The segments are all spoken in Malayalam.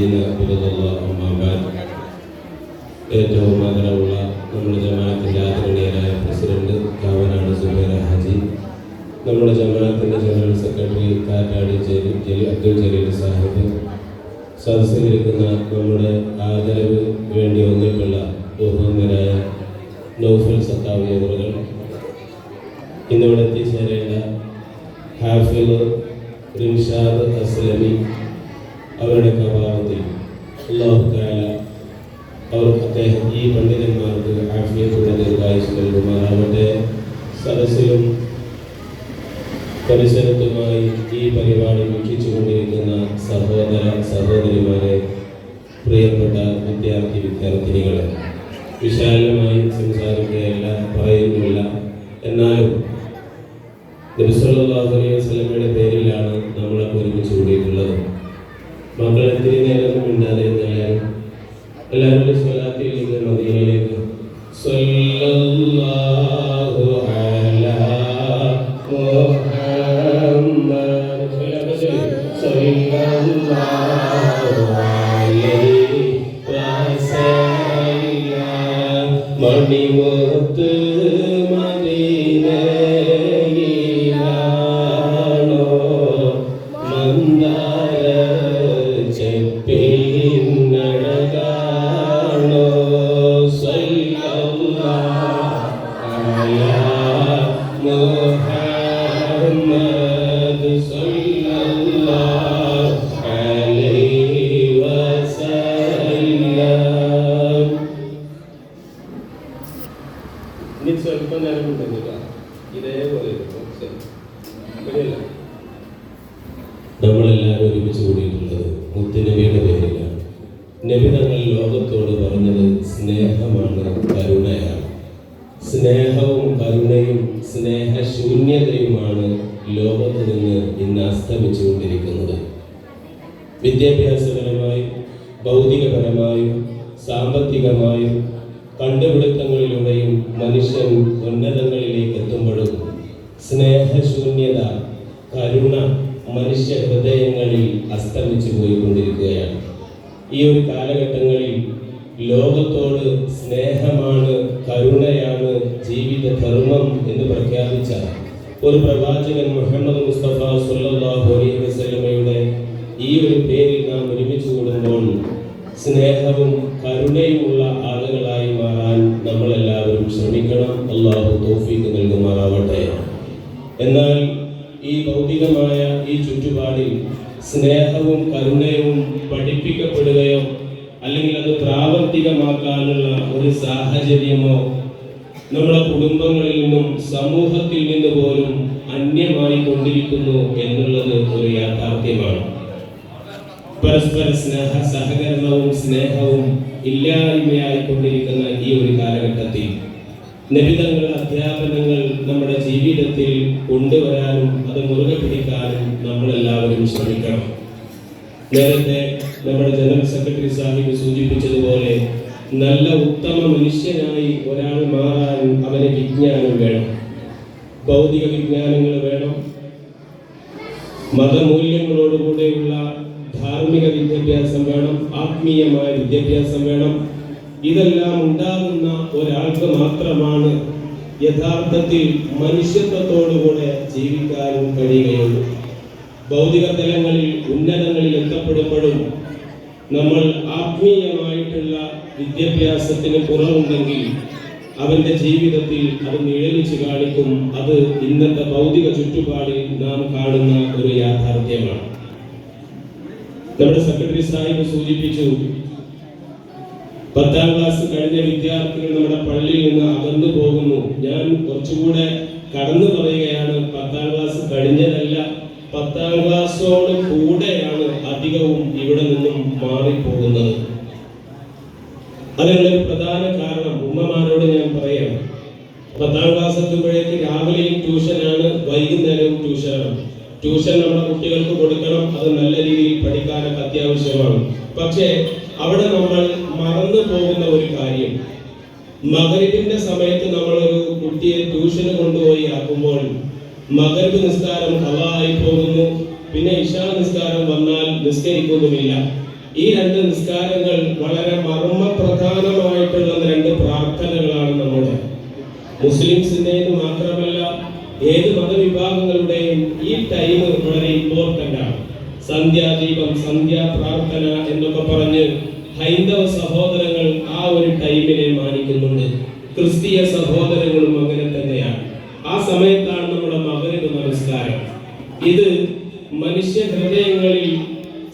ദീന അബ്ദുള്ള ഏറ്റവും ആദരവുള്ള നമ്മുടെ ജമാഅത്തിന്റെ ആദരണീയരായ പ്രസിഡന്റ് കാവനാട് സുബൈര ഹാജി. നമ്മുടെ ജമാഅത്തിന്റെ ജനറൽ സെക്രട്ടറി കാറ്റാടി ജലീൽ അബ്ദുൽ ജലീൽ സാഹിബ്. സദസ്സിലിരിക്കുന്ന നമ്മുടെ ആദരവ് വേണ്ടി വന്നിട്ടുള്ള ബഹുമാനരായ നൗഫൽ സത്താവ് നെഹ്റുകൾ ഇന്നിവിടെ എത്തിച്ചേരേണ്ട ഹാഫിൽ റിൻഷാദ് അസ്ലമി അവരുടെ പ്രഭാവത്തിൽ അള്ളാഹു അവർ അദ്ദേഹം ഈ പണ്ഡിതന്മാർക്ക് ആഫിയത്തുള്ള ദീർഘായുസ് നൽകുമാറാവട്ടെ സദസ്സിലും പരിസരത്തുമായി ഈ പരിപാടി വീക്ഷിച്ചുകൊണ്ടിരിക്കുന്ന സഹോദര സഹോദരിമാരെ പ്രിയപ്പെട്ട വിദ്യാർത്ഥി വിദ്യാർത്ഥിനികളെ വിശാലമായി സംസാരിക്കുകയല്ല പറയുന്നില്ല എന്നാലും നബിസ്വല്ലാഹു അലൈഹി വസല്ലമയുടെ പേരിലാണ് നമ്മളൊക്കെ ഒരുമിച്ച് കൂടിയിട്ടുള്ളത്. മക്കൾ ഒത്തിരി നേരം മിണ്ടാതെ ഇരുന്നാലും എല്ലാവരും സ്വലാത്തിലേക്ക് മദീനയിലേക്ക് സ്വല്ലല്ലാഹു ചെറുപ്പം നേരം ഉണ്ടെന്നില്ല ഇതേപോലെ നമ്മളെല്ലാവരും ഒരുമിച്ച് കൂടിയിട്ടുള്ളത് മുത്തുനബിയുടെ പേരിലാണ് നബി തങ്ങൾ ലോകത്തോട് പറഞ്ഞത് സ്നേഹമാണ് കരുണയാണ്. സ്നേഹവും കരുണയും സ്നേഹശൂന്യതയുമാണ് ലോകത്ത് നിന്ന് ഇന്ന് അസ്തമിച്ചുകൊണ്ടിരിക്കുന്നത്. വിദ്യാഭ്യാസപരമായും ഭൗതികപരമായും സാമ്പത്തികമായും കണ്ടുപിടുത്തങ്ങളിലൂടെയും മനുഷ്യൻ ഉന്നതങ്ങളിലേക്ക് എത്തുമ്പോഴും സ്നേഹശൂന്യത കരുണ മനുഷ്യ ഹൃദയങ്ങളിൽ അസ്തമിച്ചു പോയിക്കൊണ്ടിരിക്കുകയാണ്. ഈ ഒരു കാലഘട്ടങ്ങളിൽ ലോകത്തോട് സ്നേഹമാണ് കരുണയാണ് ജീവിത ധർമ്മം എന്ന് പ്രഖ്യാപിച്ച ഒരു പ്രവാചകൻ മുഹമ്മദ് മുസ്തഫ സല്ലല്ലാഹു അലൈഹി വസല്ലമയുടെ ഈ ഒരു പേരിൽ നാം ഒരുമിച്ച് കൂടുമ്പോൾ സ്നേഹവും കരുണയുമുള്ള ആളുകളായി ശ്രമിക്കണം അള്ളാഹു തോഫീക്ക് നൽകുമാറാവട്ടെ. എന്നാൽ ഈ ഭൗതികമായ ഈ ചുറ്റുപാടിൽ സ്നേഹവും കരുണയും പഠിപ്പിക്കപ്പെടുകയോ അല്ലെങ്കിൽ അത് പ്രാവർത്തികമാക്കാനുള്ള ഒരു സാഹചര്യമോ നമ്മുടെ കുടുംബങ്ങളിൽ നിന്നും സമൂഹത്തിൽ നിന്ന് പോലും അന്യമായി കൊണ്ടിരിക്കുന്നു എന്നുള്ളത് ഒരു യാഥാർത്ഥ്യമാണ്. പരസ്പര സ്നേഹ സഹകരണവും സ്നേഹവും ഇല്ലായ്മയായി കൊണ്ടിരിക്കുന്ന ഈ ഒരു കാലഘട്ടത്തിൽ നബിതങ്ങളുടെ അധ്യാപനങ്ങൾ നമ്മുടെ ജീവിതത്തിൽ കൊണ്ടുവരാനും അത് മുറുകെ പിടിക്കാനും നമ്മളെല്ലാവരും ശ്രമിക്കണം. നേരത്തെ നമ്മുടെ ജനറൽ സെക്രട്ടറി സാഹിബ് സൂചിപ്പിച്ചതുപോലെ നല്ല ഉത്തമ മനുഷ്യനായി ഒരാൾ മാറാനും അവന് വിജ്ഞാനം വേണം. ഭൗതിക വിജ്ഞാനങ്ങൾ വേണം. മതമൂല്യങ്ങളോടുകൂടെയുള്ള ധാർമ്മിക വിദ്യാഭ്യാസം വേണം. ആത്മീയമായ വിദ്യാഭ്യാസം വേണം. ഇതെല്ലാം ഉണ്ടാകുന്ന ഒരാൾക്ക് മാത്രമാണ് യഥാർത്ഥത്തിൽ മനുഷ്യത്വത്തോടുകൂടെ ജീവിക്കാനും കഴിയുകയുള്ളൂ. ഭൗതിക തലങ്ങളിൽ ഉന്നതങ്ങളിൽ എത്തപ്പെടുമ്പോഴും നമ്മൾ ആത്മീയമായിട്ടുള്ള വിദ്യാഭ്യാസത്തിന് കുറവുണ്ടെങ്കിൽ അവന്റെ ജീവിതത്തിൽ അത് നിഴലിച്ചു കാണിക്കും. അത് ഇന്നത്തെ ഭൗതിക ചുറ്റുപാടിൽ നാം കാണുന്ന ഒരു യാഥാർത്ഥ്യമാണ്. നമ്മുടെ സെക്രട്ടറി സാഹിബ് സൂചിപ്പിച്ചു പത്താം ക്ലാസ് കഴിഞ്ഞ വിദ്യാർത്ഥികൾ നമ്മുടെ പള്ളിയിൽ നിന്ന് അകന്നു പോകുന്നു. ഞാൻ കുറച്ചുകൂടെ കടന്നു പറയുകയാണ് പത്താം ക്ലാസ് കഴിഞ്ഞതല്ല പത്താം ക്ലാസ്സോട് കൂടെയാണ് അധികവും ഇവിടെ നിന്നും മാറിപ്പോകുന്നത്. അതിനുള്ള പ്രധാന കാരണം ഉമ്മമാരോട് ഞാൻ പറയാം പത്താം ക്ലാസ് എത്തുമ്പോഴേക്ക് രാവിലെയും ട്യൂഷനാണ് വൈകുന്നേരവും ട്യൂഷനാണ്. ട്യൂഷൻ നമ്മുടെ കുട്ടികൾക്ക് കൊടുക്കണം അത് നല്ല രീതിയിൽ പഠിക്കാനൊക്കെ അത്യാവശ്യമാണ്. പക്ഷേ അവിടെ നമ്മൾ മറന്നു പോകുന്ന ഒരു കാര്യം. മകരിബിന്റെ സമയത്ത് നമ്മൾ ഒരു കുട്ടിയെ ട്യൂഷന് കൊണ്ടുപോയി ആക്കുമ്പോൾ മകരിബ് നിസ്കാരം ഹവായി പോകുന്നു. പിന്നെ ഇഷാ നിസ്കാരം വന്നാൽ നിസ്കരിക്കുന്നുമില്ല. ഈ രണ്ട് നിസ്കാരങ്ങൾ വളരെ മർമ്മപ്രധാനമായിട്ടുള്ള രണ്ട് പ്രാർത്ഥനകളാണ് നമ്മുടെ. മുസ്ലിംസിന്റെത് മാത്രമല്ല ഏത് മതവിഭാഗങ്ങളുടെയും ഈ ടൈം വളരെ ഇമ്പോർട്ടന്റ് ആണ്. സന്ധ്യാദീപം സന്ധ്യാ പ്രാർത്ഥന എന്നൊക്കെ പറഞ്ഞ് ഹൈന്ദവ സഹോദരങ്ങൾ ആ ഒരു ടൈമിനെ മാനിക്കുന്നുണ്ട്. ക്രിസ്തീയ സഹോദരങ്ങളും അങ്ങനെ തന്നെയാണ്. ആ സമയത്താണ് നമ്മുടെ മകരവ് നമസ്കാരം. ഇത് മനുഷ്യ ഹൃദയങ്ങളിൽ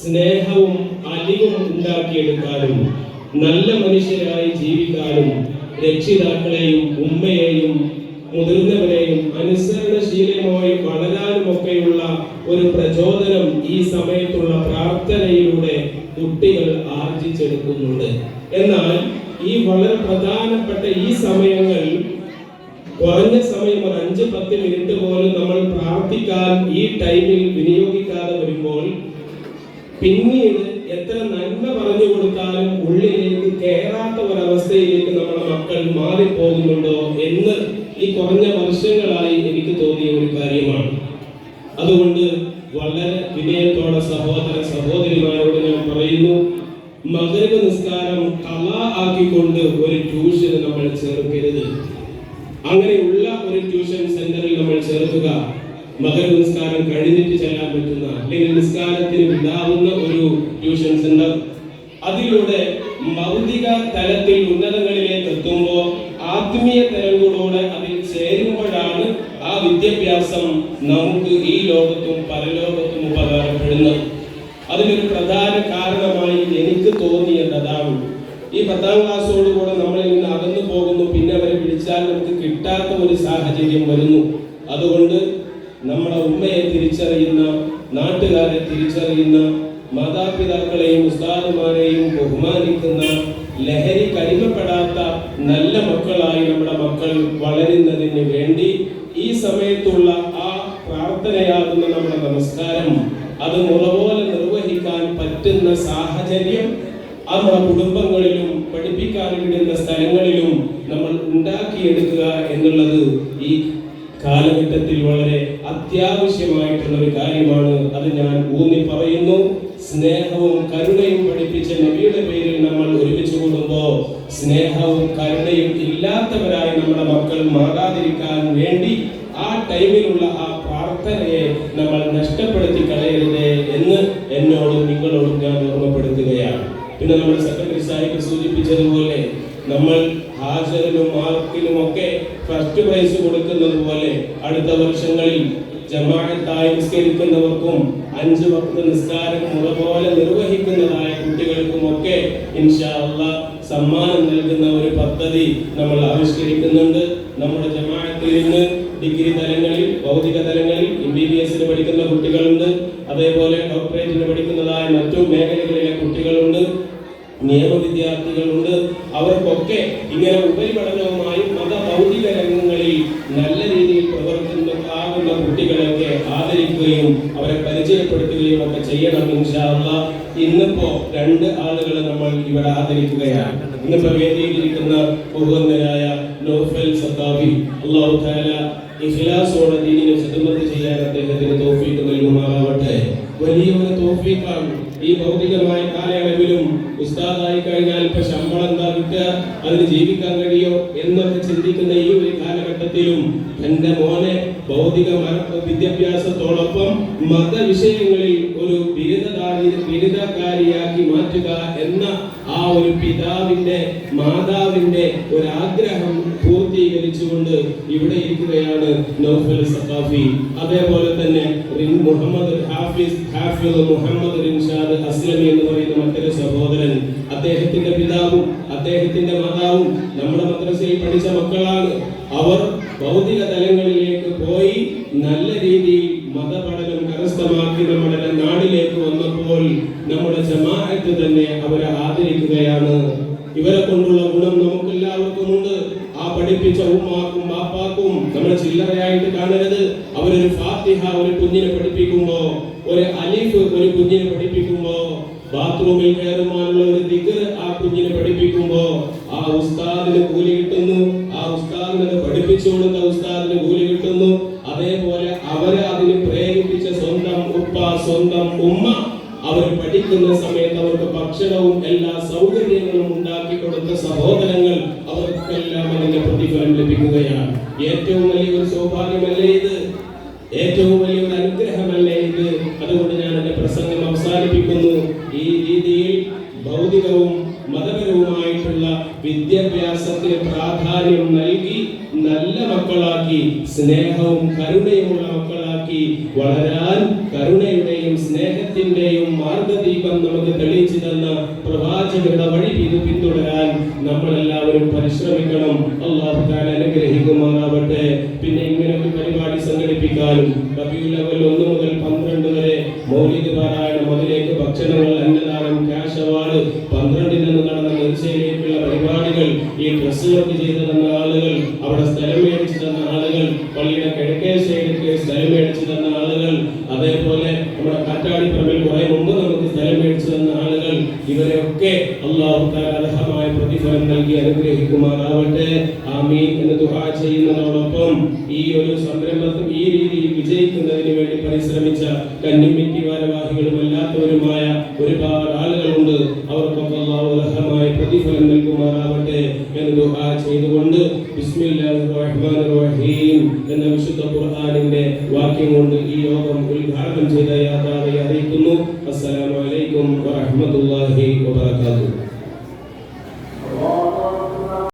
സ്നേഹവും അലിവും ഉണ്ടാക്കിയെടുക്കാനും നല്ല മനുഷ്യരായി ജീവിക്കാനും രക്ഷിതാക്കളെയും ഉമ്മയെയും മുതിർന്നവരെയും അനുസരണശീലമായി വളരാനും ഒക്കെയുള്ള ഒരു പ്രചോദനം ഈ സമയത്തുള്ള പ്രാർത്ഥനയിലൂടെ കുട്ടികൾ ആർജിച്ചെടുക്കുന്നുണ്ട്. എന്നാൽ ഈ വളരെ പ്രധാനപ്പെട്ട ഈ സമയങ്ങൾ കുറഞ്ഞ സമയം ഒരു അഞ്ച് പത്ത് മിനിറ്റ് പോലും നമ്മൾ പ്രാർത്ഥിക്കാൻ ഈ ടൈമിൽ വിനിയോഗിക്കാതെ വരുമ്പോൾ പിന്നീട് എത്ര നന്മ പറഞ്ഞു കൊടുത്താലും ഉള്ളിലേക്ക് കയറാത്ത ഒരവസ്ഥയിലേക്ക് നമ്മുടെ മക്കൾ മാറിപ്പോകുന്നുണ്ടോ എന്ന് ഈ കുറഞ്ഞ വർഷങ്ങളായി എനിക്ക് തോന്നിയ ഒരു കാര്യമാണ്. അതുകൊണ്ട് വളരെ വിനയത്തോടെ സഹോദര സഹോദരിമാരോട് ഞാൻ പറയുന്നു മകരവ് നിസ്കാരം കല ആക്കിക്കൊണ്ട് ഒരു ട്യൂഷൻ നമ്മൾ ചേർക്കരുത്. അങ്ങനെയുള്ള ഒരു ട്യൂഷൻ സെന്ററിൽ നമ്മൾ ചേർക്കുക. മകര നിസ്കാരം കഴിഞ്ഞിട്ട് ചെല്ലാൻ പറ്റുന്ന അല്ലെങ്കിൽ നിസ്കാരത്തിന് വിടാവുന്ന ഒരു ട്യൂഷൻ സെന്റർ. അതിലൂടെ ഭൗതിക തലത്തിൽ ഉന്നതങ്ങളിലേക്ക് എത്തുമ്പോൾ ആത്മീയ തരങ്ങളോട് അതിൽ ചേരുമ്പോഴാണ് ആ വിദ്യാഭ്യാസം നമുക്ക് ഈ ലോകത്തും പരലോകത്തും ഉപകാരപ്പെടുന്നത്. അതിനൊരു പ്രധാന കാരണമായി എനിക്ക് തോന്നിയത് അതാണ്. ഈ പത്താം ക്ലാസ്സോടുകൂടെ നമ്മൾ നിന്ന് അകന്നു പോകുന്നു പിന്നെ അവരെ വിളിച്ചാൽ നമുക്ക് കിട്ടാത്ത ഒരു സാഹചര്യം വരുന്നു. അതുകൊണ്ട് നമ്മുടെ ഉമ്മയെ തിരിച്ചറിയുന്ന നാട്ടുകാരെ തിരിച്ചറിയുന്ന മാതാപിതാക്കളെയും ഉസ്താദുമാരെയും ബഹുമാനിക്കുന്ന ലഹരി കരിമപ്പെടാത്ത നല്ല മക്കളായി നമ്മുടെ മക്കൾ വളരുന്നതിന് വേണ്ടി ഈ സമയത്തുള്ള ആ പ്രാർത്ഥനയാകുന്ന നമ്മുടെ നമസ്കാരം അത് മുറപോലെ നിർവഹിക്കാൻ പറ്റുന്ന സാഹചര്യം നമ്മുടെ കുടുംബങ്ങളിലും പഠിപ്പിക്കാൻ വിടുന്ന സ്ഥലങ്ങളിലും നമ്മൾ ഉണ്ടാക്കിയെടുക്കുക എന്നുള്ളത് ഈ കാലഘട്ടത്തിൽ വളരെ അത്യാവശ്യമായിട്ടുള്ള ഒരു കാര്യമാണ്. അത് ഞാൻ ഊന്നി പറയുന്നു സ്നേഹവും കരുണയും പഠിപ്പിച്ച നബിയുടെ പേരിൽ നമ്മൾ ഒരുമിച്ച് കൂടുമ്പോൾ സ്നേഹവും കരുണയും ഇല്ലാത്തവരായി നമ്മുടെ മക്കൾ മാറാതിരിക്കാൻ വേണ്ടി ആ ടൈമിലുള്ള ആ പ്രാർത്ഥനയെ നമ്മൾ നഷ്ടപ്പെടുത്തി കളയരുത് എന്ന് എന്നോടും നിങ്ങളോടും ഞാൻ ഓർമ്മപ്പെടുത്തുകയാണ്. പിന്നെ നമ്മൾ സെക്രട്ടറി സാഹിബ് സൂചിപ്പിച്ചതുപോലെ നമ്മൾ ഹാജറിനും മാർക്കിലും ഒക്കെ ഫസ്റ്റ് പ്രൈസ് കൊടുക്കുന്നത് പോലെ അടുത്ത വർഷങ്ങളിൽ ജമാഅത്തായി നിസ്കരിക്കുന്നവർക്കും അഞ്ച് വക്ത നിസ്കാരം മുളപോലെ നിർവഹിക്കുന്നതായ കുട്ടികൾക്കും ഒക്കെ ഇൻഷാ അള്ളാ സമ്മാനം നൽകുന്ന ഒരു പദ്ധതി നമ്മൾ ആവിഷ്കരിക്കുന്നുണ്ട്. നമ്മുടെ ജമാഅത്തിൽ നിന്ന് ഡിഗ്രി തലങ്ങളിൽ ഭൗതിക തലങ്ങളിൽ എം ബി ബി എസിന് പഠിക്കുന്ന കുട്ടികളുണ്ട്. അതേപോലെ ഡോക്ടറേറ്റിന് പഠിക്കുന്നതായ മറ്റു മേഖലകളിലെ കുട്ടികളുണ്ട്. നിയമ വിദ്യാർത്ഥികളുണ്ട് അവർക്കൊക്കെ ഇങ്ങനെ ഉപരിപഠനവുമായി മത ഭൗതിക രംഗങ്ങളിൽ നല്ല രീതിയിൽ പ്രവർത്തിക്കുന്ന കുട്ടികളെയൊക്കെ ആദരിക്കുകയും പരിചയപ്പെടുത്തുകയും ഒക്കെ ചെയ്യണം ഇൻഷാല്ല ഇന്നിപ്പോ രണ്ട് ആളുകളെ നമ്മൾ ഇവിടെ ആദരിക്കുകയാണ്. ഇന്നിപ്പോ വേദിയിലിരിക്കുന്ന ബഹുവന്ദരായ നോഫൽ സത്താബി അള്ളാഹു താല ഇഖ്ലാസോടെ ദീനിനെ ഖിദ്മത്ത് ചെയ്യാൻ അദ്ദേഹത്തിന് തോഫീക്ക് നൽകുമാറാവട്ടെ. വലിയൊരു തോഫീക്കാണ്. ഈ ഭൗതികമായ കാലയളവിലും ഉസ്താദായി കഴിഞ്ഞാൽ ഇപ്പൊ ശമ്പളം എന്താ കിട്ടുക? അതിന് ജീവിക്കാൻ കഴിയോ? എന്നൊക്കെ ചിന്തിക്കുന്ന ഈ ഒരു കാലഘട്ടത്തിലും തന്റെ മോനെ ഭൗതിക വിദ്യാഭ്യാസത്തോടൊപ്പം മതവിഷയങ്ങളിൽ ഒരു ബിരുദധാരി ബിരുദകാരിയാക്കി മാറ്റുക എന്ന ആ ഒരു പിതാവിന്റെ മാതാവിന്റെ ഒരു ആഗ്രഹം പൂർത്തീകരിച്ചുകൊണ്ട് ഇവിടെ ഇരിക്കുകയാണ് നൗഫൽ സഖാഫി. അതേപോലെ തന്നെ മുഹമ്മദ് ഹാഫിസ് ഹാഫിസ് മുഹമ്മദ് റിൻഷാദ് അസ്ലമി എന്ന് പറയുന്ന മറ്റൊരു സഹോദരൻ. അദ്ദേഹത്തിന്റെ പിതാവും അദ്ദേഹത്തിന്റെ മാതാവും നമ്മുടെ മദ്രസയിൽ പഠിച്ച മക്കളാണ്. അവർ ഭൗതിക തലങ്ങളിലേക്ക് പോയി നല്ല രീതിയിൽ മതപഠനം കരസ്ഥമാക്കി നമ്മുടെ നാടിലേക്ക് വന്നപ്പോൾ നമ്മുടെ ജമാഅത്ത് തന്നെ അവരെ ആദരിക്കുകയാണ്. ഇവരെ കൊണ്ടുള്ള ഗുണം നമുക്ക് എല്ലാവർക്കും ഉണ്ട്. ആ പഠിപ്പിച്ച ഉമ്മാക്കും ബാപ്പാക്കും നമ്മൾ ചില്ലറയായിട്ട് കാണരുത്. അവരൊരു ഫാത്തിഹ ഒരു കുഞ്ഞിനെ പഠിപ്പിക്കുമ്പോ ഒരു അലീഫ് ഒരു കുഞ്ഞിനെ പഠിപ്പിക്കുമ്പോ ബാത്റൂമിൽ കയറുവാനുള്ള ഒരു ദിഗർ ആ കുഞ്ഞിനെ പഠിപ്പിക്കുമ്പോ ആ ഉസ്താദിന് കൂലി കിട്ടുന്നു. പഠിപ്പിച്ചു കൊടുത്ത ഉസ്താദിന് കൂലി കിട്ടുന്നു. അതേപോലെ അവരെ അതിന് പ്രേരിപ്പിച്ച സ്വന്തം ഉപ്പ സ്വന്തം ഉമ്മ അവർ പഠിക്കുന്ന സമയത്ത് അവർക്ക് ഭക്ഷണവും എല്ലാ സൗകര്യങ്ങളും ഉണ്ടാക്കി കൊടുത്ത സഹോദരങ്ങൾ അവർക്കെല്ലാം അതിന്റെ പ്രതിഫലം ലഭിക്കുകയാണ്. ഏറ്റവും വലിയൊരു സൗഭാഗ്യമല്ലേ ഇത്? ഏറ്റവും വലിയൊരു അനുഗ്രഹമല്ലേ ഇത്? അതുകൊണ്ട് ഞാൻ എന്റെ പ്രസംഗം അവസാനിപ്പിക്കുന്നു. ഈ രീതിയിൽ ഭൗതികവും മതപരവുമായിട്ടുള്ള വിദ്യാഭ്യാസത്തിന് പ്രാധാന്യം നൽകി നല്ല മക്കളാക്കി സ്നേഹവും കരുണയുമുള്ള മക്കളാക്കി വളരാൻ കരുണയുടെയും സ്നേഹത്തിന്റെയും മാർഗദീപം നമുക്ക് തെളിയിച്ചു തന്ന പ്രവാചകരുടെ വഴി ഇത് പിന്തുടരാൻ നമ്മളെല്ലാവരും പരിശ്രമിക്കണം. അള്ളാഹു താൻ അനുഗ്രഹിക്കുമാറാവട്ടെ. പിന്നെ ഇങ്ങനെ ഒരു പരിപാടി സംഘടിപ്പിക്കാനും റബീഉൽ അവൽ ഒന്ന് ഈ ചെയ്തു തന്ന ആളുകൾ അവിടെ സ്ഥലം മേടിച്ചു തന്ന ആളുകൾ പള്ളിയുടെ കിഴക്കേ സൈഡിലേക്ക് സ്ഥലം മേടിച്ചു തന്ന ആളുകൾ അതേപോലെ നമ്മുടെ കാറ്റാടി കാറ്റാടിപ്പറമ്പിൽ കുറെ മുമ്പ് നമുക്ക് സ്ഥലം മേടിച്ചു തന്ന ആളുകൾ ഇവരെയൊക്കെ അള്ളാഹു അർഹമായ പ്രതിഫലം നൽകി അനുഗ്രഹിക്കുമാറാവട്ടെ. ആമീൻ എന്ന് ദുആ ചെയ്യുന്നതോടൊപ്പം ഈ ഒരു സംരംഭത്തിൽ ഈ രീതിയിൽ വിജയിക്കുന്നതിന് വേണ്ടി പരിശ്രമിച്ച കന്നിമിറ്റി ഭാരവാഹികളും അല്ലാത്തവരുമായ ഒരുപാട് ആളുകളുണ്ട്. അർഹമായ പ്രതിഫലം നൽകുമാറാവട്ടെ എന്ന് ദുആ ചെയ്തുകൊണ്ട് ബിസ്മില്ലാഹിർ റഹ്മാനിർ റഹീം എന്ന വിശുദ്ധ ഖുർആനിന്റെ വാക്യം കൊണ്ട് ഈ യോഗം ഉദ്ഘാടനം ചെയ്ത യാഥാർത്ഥ്യം അറിയിക്കുന്നു. അസ്സലാമു അലൈക്കും വറഹ്മത്തുള്ളാഹി വബറകാതുഹു.